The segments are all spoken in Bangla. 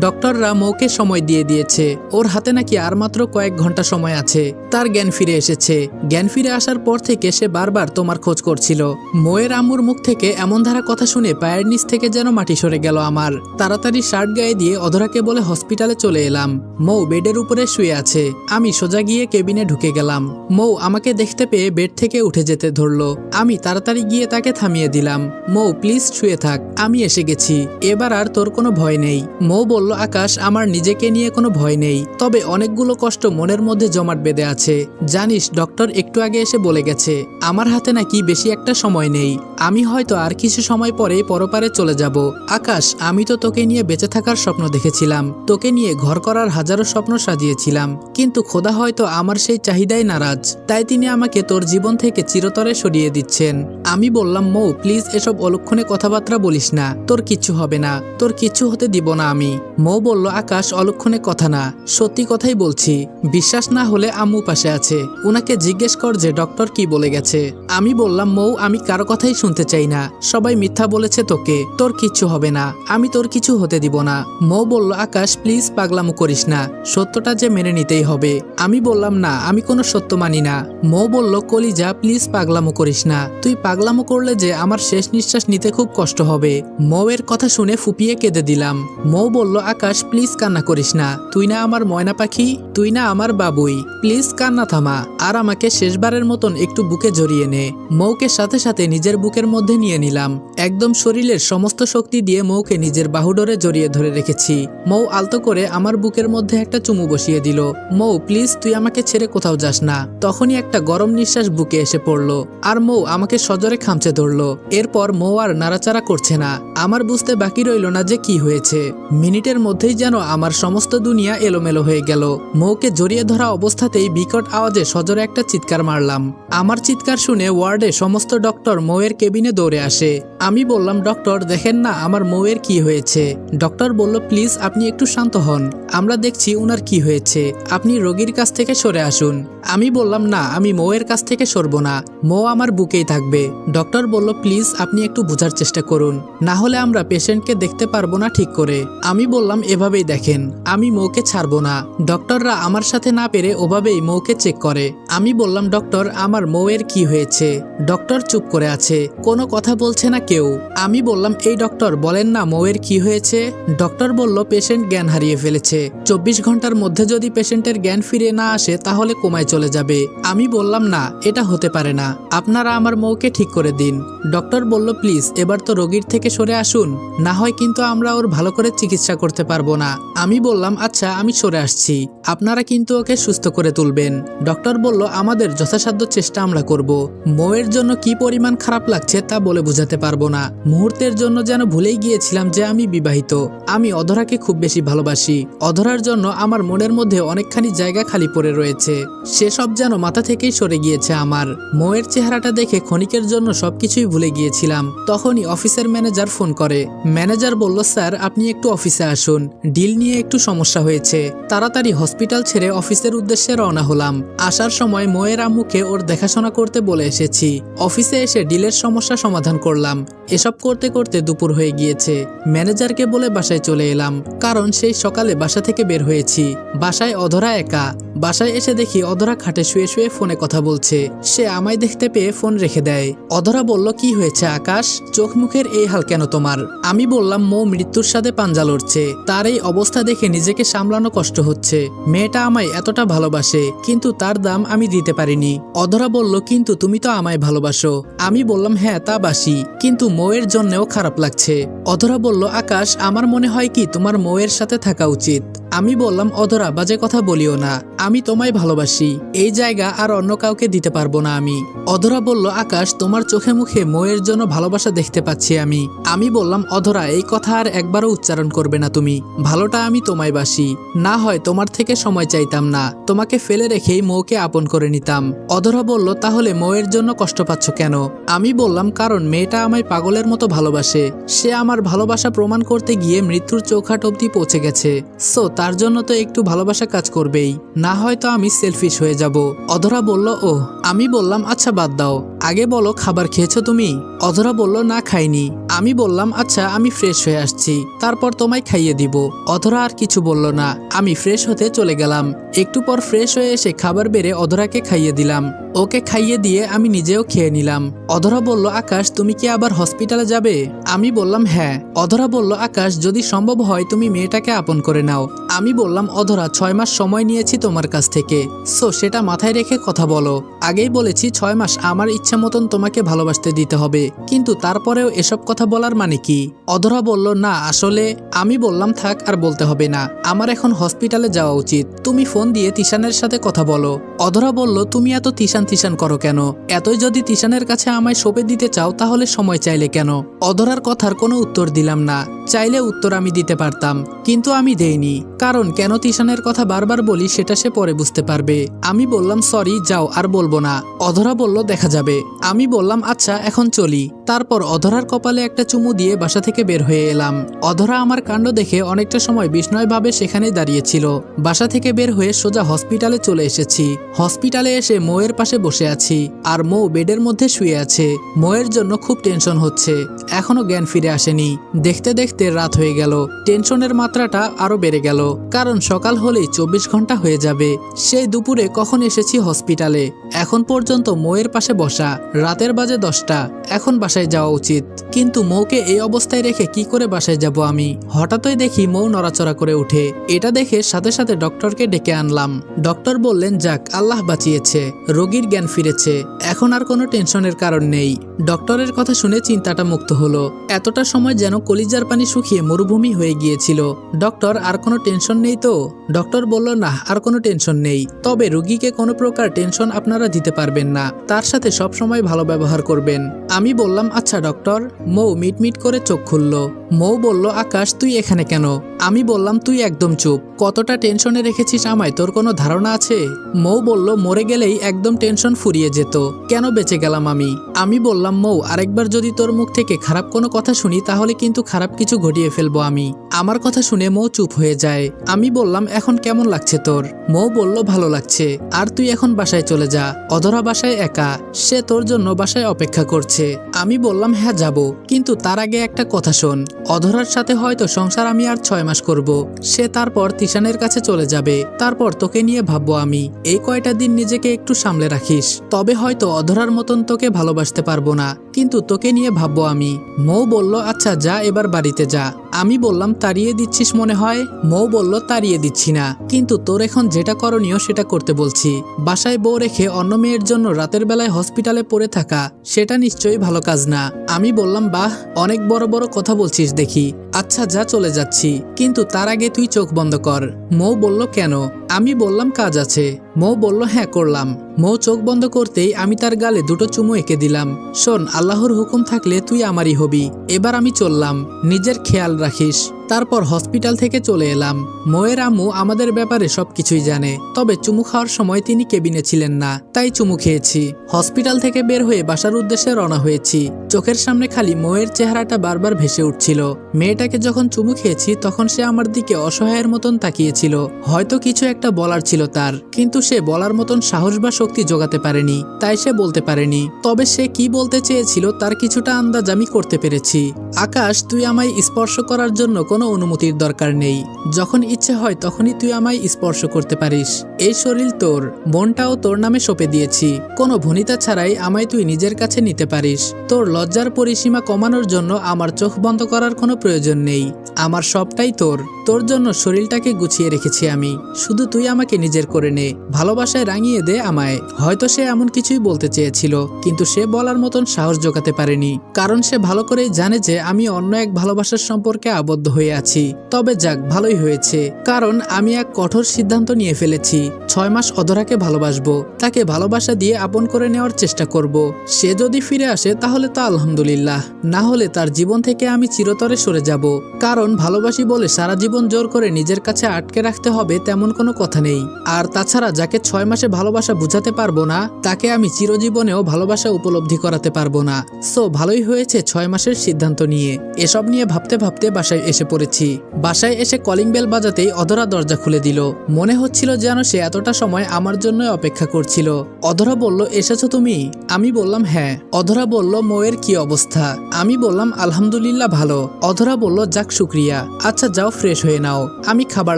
ডক্টররা মৌকে সময় দিয়ে দিয়েছে। ওর হাতে নাকি আর মাত্র কয়েক ঘণ্টা সময় আছে। তার জ্ঞান ফিরে এসেছে। জ্ঞান ফিরে আসার পর থেকে সে বারবার তোমার খোঁজ করছিল। মৌয়ের আম্মুর মুখ থেকে এমন ধারা কথা শুনে পায়ের নিচ থেকে যেন মাটি সরে গেল আমার। তাড়াতাড়ি শার্ট গায়ে দিয়ে অধরাকে বলে হসপিটালে চলে এলাম। মৌ বেডের উপরে শুয়ে আছে। আমি সোজা গিয়ে কেবিনে ঢুকে গেলাম। মৌ আমাকে দেখতে পেয়ে বেড থেকে উঠে যেতে ধরলো। আমি তাড়াতাড়ি গিয়ে তাকে থামিয়ে দিলাম। মৌ, প্লিজ, শুয়ে থাক। আমি এসে গেছি। এবার আর তোর কোনো ভয় নেই। মৌ বলল, আকাশ, আমার নিজেকে নিয়ে কোনো ভয় নেই। তবে অনেকগুলো কষ্ট মনের মধ্যে জমাট বেঁধে আছে। জানিস, ডক্টর একটু আগে এসে বলে গেছে, আমার হাতে নাকি বেশি একটা সময় নেই। আমি হয়তো আর কিছু সময় পরে পরপারে চলে যাব। আকাশ, আমি তো তোকে নিয়ে বেঁচে থাকার স্বপ্ন দেখেছিলাম। তোকে নিয়ে ঘর করার হাজারো স্বপ্ন সাজিয়েছিলাম। কিন্তু খোদা হয়তো আমার সেই চাহিদাই নারাজ। তাই তিনি আমাকে তোর জীবন থেকে চিরতরে সরিয়ে দিচ্ছেন। আমি বললাম, মৌ, প্লিজ এসব অলক্ষণে কথাবার্তা বলিস না। তোর কিচ্ছু হবে না। তোর কিচ্ছু হতে দিব না আমি। মৌ বলল, আকাশ অলক্ষণে কথা না, সত্যি কথাই বলছি। বিশ্বাস না হলে আম্মু পাশে আছে। উনাকে জিজ্ঞেস কর যে ডক্টর কি বলে গেছে। আমি বললাম, মৌ, আমি কারও কথাই শুনতে চাই না। সবাই মিথ্যা বলেছে তোকে। তোর কিচ্ছু হবে না। আমি তোর কিছু হতে দিব না। মৌ বলল, আকাশ, প্লিজ পাগলামো করিস না। সত্যটা যে মেনে নিতেই হবে। আমি বললাম, না, আমি কোনো সত্য মানি না। মৌ বলল, কলিজা, প্লিজ পাগলামো করিস না। তুই পাগলামো করলে যে আমার শেষ নিঃশ্বাস নিতে খুব কষ্ট হবে। মৌয়ের কথা শুনে ফুপিয়ে কেঁদে দিলাম। মৌ বলল আকাশ, প্লিজ কান্না করিস না। তুই না আমার ময়না পাখি, তুই না আমার বাবুই। প্লিজ কান্না থামা। আর আমাকে শেষবারের মতন একটু বুকে জড়িয়ে নে। মৌকে সাথে সাথে নিজের বুকের মধ্যে নিয়ে নিলাম। একদম শরীরের সমস্ত শক্তি দিয়ে মৌকে নিজের বাহুডোরে জড়িয়ে ধরে রেখেছি। মৌ আলতো করে আমার বুকের মধ্যে একটা চুমু বসিয়ে দিল। মৌ, প্লিজ তুই আমাকে ছেড়ে কোথাও যাস না। তখনই একটা গরম নিঃশ্বাস বুকে এসে পড়ল। আর মৌ আমাকে সজরে খামচে ধরলো। এরপর মৌ আর নাড়াচাড়া করছে না। আমার বুঝতে বাকি রইল না যে কি হয়েছে। মিনিটের মধ্যেই যেন আমার সমস্ত দুনিয়া এলোমেলো হয়ে গেল। মৌকে জড়িয়ে ধরা অবস্থাতেই বিকট আওয়াজে সজরে একটা চিৎকার মারলাম। আমার চিৎকার শুনে ওয়ার্ডে সমস্ত ডক্টর মৌয়ের কেবিনে দৌড়ে আসে। আমি বললাম, ডক্টর, দেখেন না আমার মৌয়ের কি হয়েছে। ডক্টর বলল, প্লিজ, আপনি একটু শান্ত হন। আমরা দেখছি উনার কি হয়েছে। আপনি রোগীর কাছ থেকে সরে আসুন। আমি বললাম, না, আমি মৌয়ের কাছ থেকে সরব না। মৌ আমার বুকেই থাকবে। ডক্টর বলল, প্লিজ, আপনি একটু বোঝার চেষ্টা করুন। না হলে আমরা পেশেন্টকে দেখতে পারব না ঠিক করে। আমি বললাম, এভাবেই দেখেন, আমি মৌকে ছাড়বো না। ডক্টররা আমার সাথে না পেরে ওভাবেই মৌকে চেক করে। আমি বললাম, ডক্টর, আমার মৌয়ের কি হয়েছে? ডক্টর চুপ করে আছে, কোনো কথা বলছে না কেউ। আমি বললাম, এই ডক্টর, বলেন না মৌয়ের কি হয়েছে? ডক্টর বলল, পেশেন্ট জ্ঞান হারিয়ে ফেলেছে। চব্বিশ ঘণ্টার মধ্যে যদি পেশেন্টের জ্ঞান ফিরে না আসে, তাহলে কোমায় চলে যাবে। আমি বললাম, না, এটা হতে পারে না। আপনারা আমার মৌকে ঠিক করে দিন। ডক্টর বলল, প্লিজ, এবার তো রোগীর থেকে সরে আসুন। না হয় কিন্তু আমরা ওর ভালো করে চিকিৎসা করতে পারব না। আমি বললাম আচ্ছা আমি সরে আসছি। আপনারা কিন্তু ওকে সুস্থ করে তুলবেন। ডক্টর বলল আমাদের যথাসাধ্য চেষ্টা আমরা করব। মৌয়ের জন্য কি পরিমাণ খারাপ লাগছে তা বলে বোঝাতে পারব না। মুহূর্তের জন্য যেন ভুলেই গিয়েছিলাম যে আমি বিবাহিত। আমি অধরাকে খুব বেশি ভালোবাসি। অধরার জন্য আমার মনের মধ্যে অনেকখানি জায়গা খালি পড়ে রয়েছে। সেসব যেন মাথা থেকেই সরে গিয়েছে আমার। মৌয়ের চেহারাটা দেখে ক্ষণিকের জন্য সবকিছুই ভুলে গিয়েছিলাম। তখনই অফিসের ম্যানেজার ফোন করে। ম্যানেজার বলল, স্যার, আপনি একটু অফিসে আসুন। ডিল নিয়ে একটু সমস্যা হয়েছে। তাড়াতাড়ি হসপিটাল ছেড়ে অফিসের উদ্দেশ্যে রওনা হলাম। আসার সময় ময়ের আম্মুকে ওর দেখাশোনা করতে বলে এসেছি। অফিসে এসে ডিলের সমস্যা সমাধান করলাম। এসব করতে করতে দুপুর হয়ে গিয়েছে। ম্যানেজারকে বলে বাসায় চলে এলাম, কারণ সেই সকালে বাসা থেকে বের হয়েছি। বাসায় অধরা একা। বাসায় এসে দেখি অধরা খাটে শুয়ে শুয়ে ফোনে কথা বলছে। সে আমায় দেখতে পেয়ে ফোন রেখে দেয়। অধরা বলল, কি হয়েছে আকাশ? চোখ মুখের এই হাল কেন তোমার? আমি বললাম, মৌ মৃত্যুর সাথে পাঞ্জা লড়ছে। তার এই অবস্থা দেখে নিজেকে সামলানো কষ্ট হচ্ছে। মেয়েটা আমায় এতটা ভালোবাসে, কিন্তু তার দাম আমি দিতে পারিনি। অধরা বলল, কিন্তু তুমি তো আমায় ভালোবাসো। আমি বললাম হ্যাঁ তা বাসি, কিন্তু মৌয়ের জন্যেও খারাপ লাগছে। অধরা বলল, আকাশ, আমার মনে হয় কি, তোমার মৌয়ের সাথে থাকা উচিত। আমি বললাম, অধরা, বাজে কথা বলিও না। আমি তোমায় ভালোবাসি। এই জায়গা আর অন্য কাউকে দিতে পারব না আমি। অধরা বলল, আকাশ, তোমার চোখে মুখে ময়ের জন্য ভালোবাসা দেখতে পাচ্ছি আমি। আমি বললাম, অধরা, এই কথা আর একবারও উচ্চারণ করবে না তুমি। ভালোটা আমি তোমায় বাসি। না হয় তোমার থেকে সময় চাইতাম না। তোমাকে ফেলে রেখেই মৌকে আপন করে নিতাম। অধরা বলল, তাহলে ময়ের জন্য কষ্ট পাচ্ছ কেন? আমি বললাম, কারণ মেয়েটা আমায় পাগলের মতো ভালোবাসে। সে আমার ভালোবাসা প্রমাণ করতে গিয়ে মৃত্যুর চৌখাট অবধি পৌঁছে গেছে। সো তার জন্য তো একটু ভালোবাসা কাজ করবেই। না হয়তো আমি সেলফিশ হয়ে যাব। অধরা বলল ও আমি বললাম আচ্ছা বাদ দাও। আগে বলো, খাবার খেয়েছো তুমি? অধরা বলল, না, খাইনি। আমি বললাম আচ্ছা আমি ফ্রেশ হয়ে আসছি। তারপর তোমায় খাইয়ে দিব। অধরা আর কিছু বলল না। আমি ফ্রেশ হতে চলে গেলাম। একটু পর ফ্রেশ হয়ে এসে খাবার বেড়ে অধরাকে খাইয়ে দিলাম। ওকে খাইয়ে দিয়ে আমি নিজেও খেয়ে নিলাম। অধরা বলল, আকাশ, তুমি কি আবার হসপিটালে যাবে? আমি বললাম হ্যাঁ। অধরা বলল, আকাশ, যদি সম্ভব হয়, তুমি মেয়েটাকে আপন করে নাও। আমি বললাম, অধরা, ছয় মাস সময় নিয়েছি তোমার কাছ থেকে। সো, সেটা মাথায় রেখে কথা বলো। আগেই বলেছি ছয় মাস আমার ইচ্ছা মতন তোমাকে ভালোবাসতে দিতে হবে। কিন্তু তারপরেও এসব কথা বলার মানে কি? অধরা বলল, না, আসলে আমি বললাম থাক আর বলতে হবে না। আমার এখন হসপিটালে যাওয়া উচিত। তুমি ফোন দিয়ে তিশানের সাথে কথা বলো। অধরা বলল, তুমি এত তিশান তিশান করো কেন? এতই যদি তিশানের কাছে আমায় সঁপে দিতে চাও, তাহলে সময় চাইলে কেন? অধরার কথার কোনো উত্তর দিলাম না। চাইলে উত্তর আমি দিতে পারতাম, কিন্তু আমি দেইনি। কারণ কেন তিশানের কথা বারবার বলি, সেটা সে পরে বুঝতে পারবে। আমি বললাম, সরি, যাও, আর বলব না। অধরা বলল, দেখা যাবে। আমি বললাম আচ্ছা এখন চলি। তারপর অধরার কপালে একটা চুমু দিয়ে বাসা থেকে বের হয়ে এলাম। অধরা আমার কাণ্ড দেখে অনেকটা সময় বিস্ময়ভাবে সেখানে দাঁড়িয়েছিল। বাসা থেকে বের হয়ে সোজা হসপিটালে চলে এসেছি। হসপিটালে এসে মৌয়ের পাশে বসে আছি আর মৌ বেডের মধ্যে শুয়ে আছে। মৌয়ের জন্য খুব টেনশন হচ্ছে। এখনও জ্ঞান ফিরে আসেনি। দেখতে দেখতে রাত হয়ে গেল। টেনশনের মাত্রাটা আরও বেড়ে গেল। কারণ সকাল হলেই চব্বিশ ঘণ্টা হয়ে যাবে। সেই দুপুরে কখন এসেছি হসপিটালে? এখন পর্যন্ত মৌয়ের পাশে বসা, রাতের বাজে দশটা, এখন বাসায় যাওয়া উচিত। কিন্তু মৌকে এই অবস্থায় রেখে কি করে বাসায় যাব আমি? হঠাৎই দেখি মৌ নড়াচড়া করে উঠে। এটা দেখে সাথে সাথে ডক্টরকে ডেকে আনলাম। ডক্টর বললেন, যাক, আল্লাহ বাঁচিয়েছে, রোগীর জ্ঞান ফিরেছে। এখন আর কোনো টেনশনের কারণ নেই। ডক্টরের কথা শুনে চিন্তাটা মুক্ত হলো। এতটা সময় যেন কলিজার পানি শুকিয়ে মরুভূমি হয়ে গিয়েছিল। ডক্টর, আর কোনো টেনশন নেই তো? ডক্টর বলল না আর কোনো টেনশন নেই। তবে রুগীকে কোনো প্রকার টেনশন আপনারা দিতে পারবেন না। তার সাথে সবসময় ভালো ব্যবহার করবেন। আমি বললাম আচ্ছা ডক্টর। মৌ মিটমিট করে চোখ খুলল। মৌ বলল, আকাশ, তুই এখানে কেন? আমি বললাম, তুই একদম চুপ। কতটা টেনশনে রেখেছিস আমায়? তোর কোনো ধারণা আছে? মৌ বলল, মরে গেলেই একদম টেনশন ফুরিয়ে যেত। কেন বেঁচে গেলাম আমি? আমি বললাম, মৌ, আরেকবার যদি তোর মুখ থেকে খারাপ কোনো কথা শুনি, তাহলে কিন্তু খারাপ কিছু ঘটিয়ে ফেলব আমি। আমার কথা শুনে মৌ চুপ হয়ে যায়। আমি বললাম, এখন কেমন লাগছে তোর? মৌ বলল, ভালো লাগছে। আর তুই এখন বাসায় চলে যা। অধরা বাসায় একা। সে তোর জন্য বাসায় অপেক্ষা করছে। আমি বললাম হ্যাঁ যাব। কিন্তু তার আগে একটা কথা শোন। অধরার সাথে হয়তো সংসার আমি আর ছয় মাস করব। সে তারপর তিশানের কাছে চলে যাবে। তারপর তোকে নিয়ে ভাববো আমি। এই কয়টা দিন নিজেকে একটু সামলে রাখিস। তবে হয়তো অধরার মতন তোকে ভালোবাসতে পারব না। কিন্তু তোকে নিয়ে ভাববো আমি। মৌ বলল আচ্ছা যা, এবার বাড়িতে যা। আমি বললাম, তাড়িয়ে দিচ্ছিস মনে হয়? মৌ বলল, তাড়িয়ে দিচ্ছি না। কিন্তু তোর এখন যেটা করণীয় সেটা করতে বলছি। বাসায় বউ রেখে অন্য মেয়ের জন্য রাতের বেলায় হসপিটালে পড়ে থাকা, সেটা নিশ্চয়ই ভালো কাজ না। আমি বললাম, বাহ, অনেক বড় বড় কথা বলছিস দেখি। আচ্ছা যা চলে যাচ্ছি, কিন্তু তার আগে তুই চোখ বন্ধ কর। মৌ বলল, কেন? আমি বললাম কাজ আছে। মৌ বলল হ্যাঁ করলাম। মৌ চোখ বন্ধ করতেই আমি তার গালে দুটো চুমু এঁকে দিলাম। শোন, আল্লাহর হুকুম থাকলে তুই আমারই হবি। এবার আমি চললাম। নিজের খেয়াল রাখিস। তারপর হসপিটাল থেকে চলে এলাম। মোয়ের আম্মু আমাদের ব্যাপারে সবকিছুই জানে, তবে চুমু খাওয়ার সময় তিনি কেবিনে ছিলেন না, তাই চুমু খেয়েছি। হসপিটাল থেকে বের হয়ে বাসার উদ্দেশ্যে রওনা হয়েছি। চোখের সামনে খালি মোয়ের চেহারাটা বারবার ভেসে উঠছিল। মেয়েটাকে যখন চুমু খেয়েছি, তখন সে আমার দিকে অসহায়ের মতন তাকিয়েছিল। হয়তো কিছু একটা বলার ছিল তার, কিন্তু সে বলার মতন সাহস বা শক্তি জোগাতে পারেনি, তাই সে বলতে পারেনি। তবে সে কি বলতে চেয়েছিল তার কিছুটা আন্দাজ আমি করতে পেরেছি। আকাশ, তুই আমায় স্পর্শ করার জন্য কোনো অনুমতির দরকার নেই। যখন ইচ্ছে হয় তখনই তুই আমায় স্পর্শ করতে পারিস। এই শরীর তোর, মনটাও তোর নামে সঁপে দিয়েছি। কোনো ভনিতা ছাড়াই আমায় তুই নিজের কাছে নিতে পারিস। তোর লজ্জার পরিসীমা কমানোর জন্য আমার চোখ বন্ধ করার কোনো প্রয়োজন নেই। আমার সবটাই তোর। তোর জন্য শরীরটাকে গুছিয়ে রেখেছি আমি। শুধু তুই আমাকে নিজের করে নে। ভালোবাসায় রাঙিয়ে দে আমায়। হয়তো সে এমন কিছুই বলতে চেয়েছিল, কিন্তু সে বলার মতন সাহস জোগাতে পারেনি। কারণ সে ভালো করেই জানে যে আমি অন্য এক ভালোবাসার সম্পর্কে আবদ্ধ হয়ে আছি। তবে যাক, ভালোই হয়েছে। কারণ আমি এক কঠোর সিদ্ধান্ত নিয়ে ফেলেছি। ছয় মাস অধরাকে ভালোবাসবো। তাকে ভালোবাসা দিয়ে আপন করে নেওয়ার চেষ্টা করব। সে যদি ফিরে আসে, তাহলে তো আলহামদুলিল্লাহ। না হলে তার জীবন থেকে আমি চিরতরে সরে যাব। কারণ ভালোবাসি বলে সারা জীবন জোর করে নিজের কাছে আটকে রাখতে হবে তেমন কোনো কথা নেই। আর তাছাড়া যাকে ছয় মাসে ভালোবাসা বুঝাতে পারব না, তাকে আমি চিরজীবনেও ভালোবাসা উপলব্ধি করাতে পারব না। সো, ভালোই হয়েছে ছয় মাসের সিদ্ধান্ত নিয়ে। এসব নিয়ে ভাবতে ভাবতে বাসায় এসে পড়েছি। বাসায় এসে কলিং বেল বাজাতেই অধরা দরজা খুলে দিল। মনে হচ্ছিল যেন সে এতটা সময় আমার জন্য অপেক্ষা করছিল। অধরা বলল, এসেছ তুমি? আমি বললাম হ্যাঁ। অধরা বলল, ময়ের কি অবস্থা? আমি বললাম, আলহামদুলিল্লাহ ভালো। অধরা বলল, যাক, শুক্রিয়া। আচ্ছা যাও, ফ্রেশ হয়ে নাও। আমি খাবার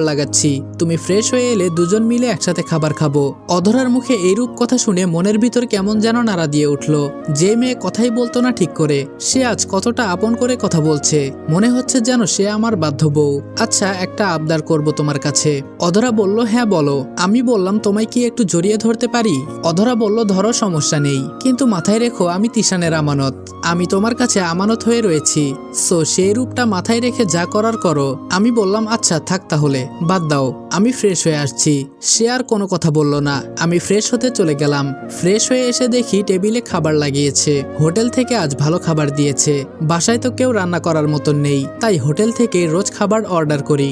লাগাচ্ছি। তুমি ফ্রেশ হয়ে এলে দুজন মিলে একসাথে খাবার খাব। অধরার মুখে এইরূপ কথা শুনে মনের ভিতর কেমন যেন নাড়া দিয়ে উঠল। যে মেয়ে কথাই বলতো না ঠিক করে, সে আজ কতটা আপন করে কথা বলছে। মনে হচ্ছে যেন সে আমার বাধ্য বউ আচ্ছা একটা আবদার করব তোমার কাছে। অধরা বলল হ্যাঁ বলো। আমি বললাম, তোমায় কি একটু জড়িয়ে ধরতে পারি? অধরা বলল, ধরো, সমস্যা নেই। কিন্তু মাথায় রেখো, আমি তিশানের আমানত। আমি তোমার কাছে আমানত হয়ে রয়েছি। সো, সেই রূপটা মাথায় রেখে যা করার করো। আমি বললাম আচ্ছা থাক তাহলে। বাদ দাও। আমি ফ্রেশ হয়ে আসছি। সে আর কোনো কথা বলল না। আমি ফ্রেশ হতে চলে গেলাম। ফ্রেশ হয়ে এসে দেখি টেবিলে খাবার লাগিয়েছে। হোটেল থেকে আজ ভালো খাবার দিয়েছে। বাসায় তো কেউ রান্না করার মতন নেই। তাই হোটেল থেকে রোজ খাবার অর্ডার করি।